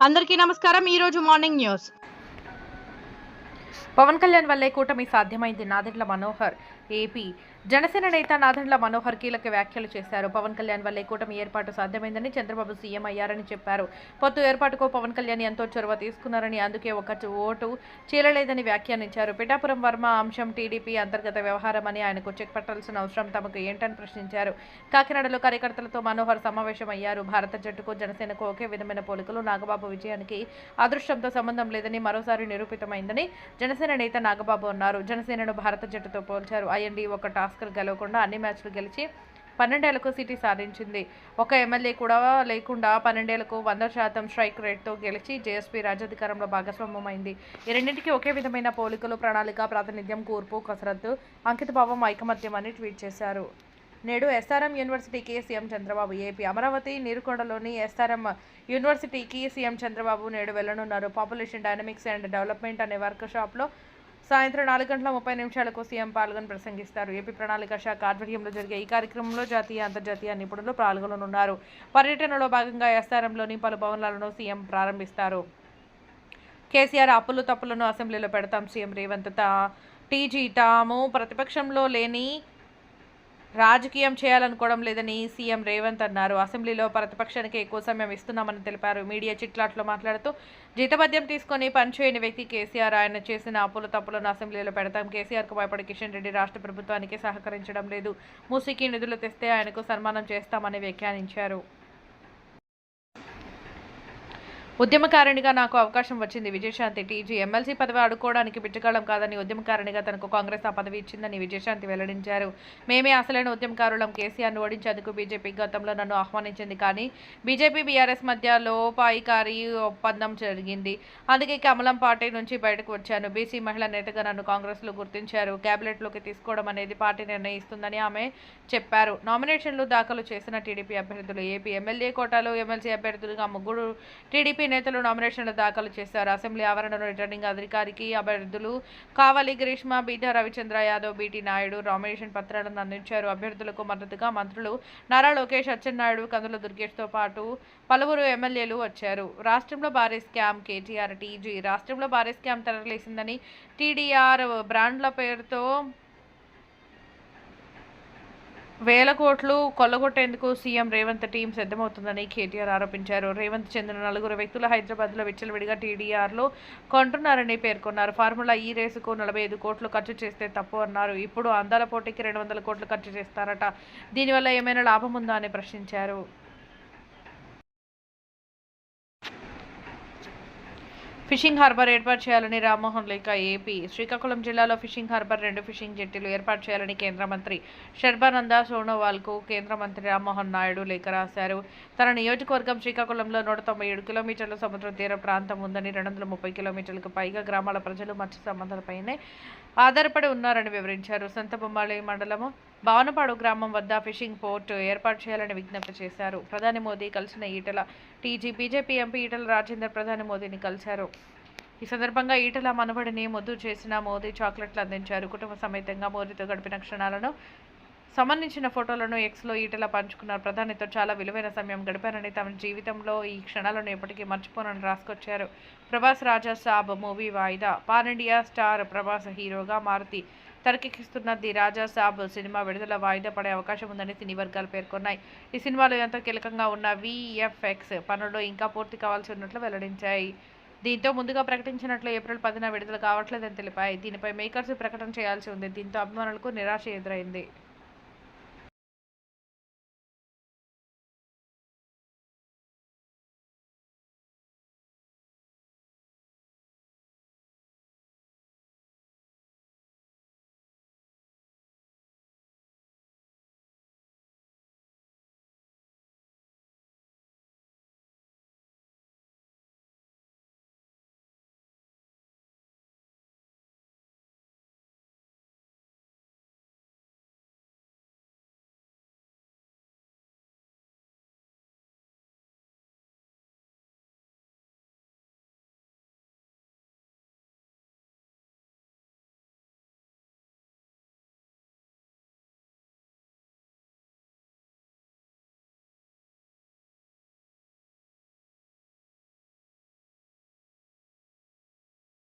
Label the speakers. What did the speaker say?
Speaker 1: అందరికీ నమస్కారం. ఈ రోజు మార్నింగ్ న్యూస్.
Speaker 2: పవన్ కళ్యాణ్ వల్లే కూటమి సాధ్యమైంది నాదెండ్ల మనోహర్. ఏపీ జనసేన నేత నాదెండ్ల మనోహర్ కీలక వ్యాఖ్యలు చేశారు. పవన్ కళ్యాణ్ వల్లే కూటమి ఏర్పాటు సాధ్యమైందని చంద్రబాబు సీఎం అయ్యారని చెప్పారు. పొత్తు ఏర్పాటుకు పవన్ కళ్యాణ్ ఎంతో చొరవ తీసుకున్నారని అందుకే ఒక ఓటు చీలలేదని వ్యాఖ్యానించారు. పిఠాపురం వర్మ అంశం టీడీపీ అంతర్గత వ్యవహారమని ఆయనకు చెక్ పెట్టాల్సిన అవసరం తమకు ఏంటని ప్రశ్నించారు. కాకినాడలో కార్యకర్తలతో మనోహర్ సమావేశమయ్యారు. భారత జట్టుకు జనసేనకు ఒకే విధమైన పోలికలు నాగబాబు విజయానికి అదృష్టంతో సంబంధం లేదని మరోసారి నిరూపితమైందని జనసేన నేత నాగబాబు అన్నారు. జనసేనను భారత జట్టుతో పోల్చారు. ఐఎన్డీ ఒక భాస్కర్ గెలవకుండా అన్ని మ్యాచ్లు గెలిచి పన్నెండేళ్ళకు సిటీ సాధించింది. ఒక ఎమ్మెల్యే కూడా లేకుండా పన్నెండేళ్ళకు వంద శాతం స్ట్రైక్ రేట్తో గెలిచి జేఎస్పీ రాజ్యాధికారంలో భాగస్వామ్యమైంది. ఈ రెండింటికి ఒకే విధమైన పోలికలు ప్రణాళిక ప్రాతినిధ్యం కూర్పు కసరత్తు అంకితభావం ఐకమత్యం అని ట్వీట్ చేశారు. నేడు ఎస్ఆర్ఎం యూనివర్సిటీకి సీఎం చంద్రబాబు ఏపీ అమరావతి నీరుకొండలోని ఎస్ఆర్ఎం యూనివర్సిటీకి సీఎం చంద్రబాబు నేడు వెళ్ళనున్నారు పాపులేషన్ డైనమిక్స్ అండ్ డెవలప్మెంట్ అనే వర్క్ షాప్లో సాయంత్రం నాలుగు గంటల ముప్పై నిమిషాలకు సీఎం పాల్గొని ప్రసంగిస్తారు. ఏపీ ప్రణాళిక శాఖ ఆధ్వర్యంలో జరిగే ఈ కార్యక్రమంలో జాతీయ అంతర్జాతీయ నిపుణులు పాల్గొననున్నారు. పర్యటనలో భాగంగా ఎస్ఆర్ఎంలోని పలు భవనాలను సీఎం ప్రారంభిస్తారు. కేసీఆర్ అప్పులు తప్పులను అసెంబ్లీలో పెడతాం సీఎం రేవంత్ టీజీ తాము ప్రతిపక్షంలో లేని రాజకీయం చేయాలనుకోవడం లేదని సీఎం రేవంత్ అన్నారు. అసెంబ్లీలో ప్రతిపక్షానికి ఎక్కువ సమయం ఇస్తున్నామని తెలిపారు. మీడియా చిట్లాట్లో మాట్లాడుతూ జీతభత్యం తీసుకొని పనిచేయని వ్యక్తి కేసీఆర్ ఆయన చేసిన అప్పుల తప్పులను అసెంబ్లీలో పెడతాం. కేసీఆర్కు భయపడి కిషన్ రెడ్డి రాష్ట్ర ప్రభుత్వానికి సహకరించడం లేదు. మూసీకి నిధులు తెస్తే ఆయనకు సన్మానం చేస్తామని వ్యాఖ్యానించారు. ఉద్యమకారిణిగా నాకు అవకాశం వచ్చింది. విజయశాంతి టీజీ ఎమ్మెల్సీ పదవి అడుకోవడానికి బిచ్చగాళం కాదని ఉద్యమకారిణిగా తనకు కాంగ్రెస్ ఆ పదవి ఇచ్చిందని విజయశాంతి వెల్లడించారు. మేమే అసలైన ఉద్యమకారులం. కేసీఆర్ను ఓడించేందుకు బీజేపీ గతంలో నన్ను ఆహ్వానించింది. కానీ బీజేపీ బీఆర్ఎస్ మధ్య లోపాయికారి ఒప్పందం జరిగింది. అందుకే కమలం పార్టీ నుంచి బయటకు వచ్చాను. బీసీ మహిళా నేతగా నన్ను కాంగ్రెస్లో గుర్తించారు. క్యాబినెట్లోకి తీసుకోవడం అనేది పార్టీ నిర్ణయిస్తుందని ఆమె చెప్పారు. నామినేషన్లు దాఖలు చేసిన టీడీపీ అభ్యర్థులు ఏపీ ఎమ్మెల్యే కోటాలో ఎమ్మెల్సీ అభ్యర్థులుగా ముగ్గురు టీడీపీ నేతలు నామినేషన్లు దాఖలు చేశారు. అసెంబ్లీ ఆవరణలో రిటర్నింగ్ అధికారికి అభ్యర్థులు Kavali Greeshma beta Ravichandra Yadav BT Naidu nomination పత్రాలను అందించారు. అభ్యర్థులకు మద్దతుగా మంత్రులు నారా లోకేష్ అచ్చెన్నాయుడు కందుల దుర్గేష్తో పాటు పలువురు ఎమ్మెల్యేలు వచ్చారు. రాష్ట్రంలో భారీ స్కామ్ కేటీఆర్ టీజీ. రాష్ట్రంలో భారీ స్కామ్ తెరలేసిందని టీడీఆర్ బ్రాండ్ల పేరుతో వేల కోట్లు కొల్లగొట్టేందుకు సీఎం రేవంత్ టీం సిద్ధమవుతుందని కేటీఆర్ ఆరోపించారు. రేవంత్ చెందిన నలుగురు వ్యక్తులు హైదరాబాద్లో విచ్చలవిడిగా టీడీఆర్లో కొంటున్నారని పేర్కొన్నారు. ఫార్ములా ఈ రేసుకు నలభై ఐదు కోట్లు ఖర్చు చేస్తే తప్పు అన్నారు. ఇప్పుడు అందాల పోటీకి రెండు వందల కోట్లు ఖర్చు చేస్తారట. దీనివల్ల ఏమైనా లాభం ఉందా అని ప్రశ్నించారు. ఫిషింగ్ హార్బర్ ఏర్పాటు చేయాలని రామ్మోహన్ లేఖ ఏపీ. శ్రీకాకుళం జిల్లాలో ఫిషింగ్ హార్బర్ రెండు ఫిషింగ్ జెట్టీలు ఏర్పాటు చేయాలని కేంద్ర మంత్రి శర్బానంద సోనోవాల్కు కేంద్ర మంత్రి రామ్మోహన్ నాయుడు లేఖ రాశారు. తన నియోజకవర్గం శ్రీకాకుళంలో నూట తొంభై ఏడు కిలోమీటర్ల సముద్ర తీర ప్రాంతం ఉందని రెండు వందల ముప్పై కిలోమీటర్లకు పైగా గ్రామాల ప్రజలు మత్స్య సంబంధాలపైనే ఆధారపడి ఉన్నారని వివరించారు. సంతబొమ్మాళి మండలము భావనపాడు గ్రామం వద్ద ఫిషింగ్ పోర్ట్ ఏర్పాటు చేయాలని విజ్ఞప్తి చేశారు. ప్రధాని మోదీ కలిసిన Etela TG BJP MP Etela Rajender ప్రధాని మోదీని కలిశారు. ఈ సందర్భంగా ఈటల మనవడిని మొద్దు చేసిన మోదీ చాక్లెట్లు అందించారు. కుటుంబ సమేతంగా మోదీతో గడిపిన క్షణాలను సంబంధించిన ఫోటోలను ఎక్స్లో ఈటల పంచుకున్నారు. ప్రధానితో చాలా విలువైన సమయం గడిపారని తమ జీవితంలో ఈ క్షణాలను ఎప్పటికీ మర్చిపోనని రాసుకొచ్చారు. ప్రభాస్ రాజా సాబ్ మూవీ వాయిదా. పాన్ ఇండియా స్టార్ ప్రభాస్ హీరోగా మారుతి తెరకెక్కిస్తున్న ది రాజా సాబ్. సినిమా విడుదల వాయిదా పడే అవకాశం ఉందని సినీ వర్గాలు పేర్కొన్నాయి. ఈ సినిమాలో ఎంతో కీలకంగా ఉన్న విఎఫ్ఎక్స్ పనులు ఇంకా పూర్తి కావాల్సి ఉన్నట్లు వెల్లడించాయి. దీంతో ముందుగా ప్రకటించినట్లు ఏప్రిల్ పదిన విడుదల కావట్లేదని తెలిపాయి. దీనిపై మేకర్స్ ప్రకటన చేయాల్సి ఉంది. దీంతో అభిమానులకు నిరాశ ఎదురైంది.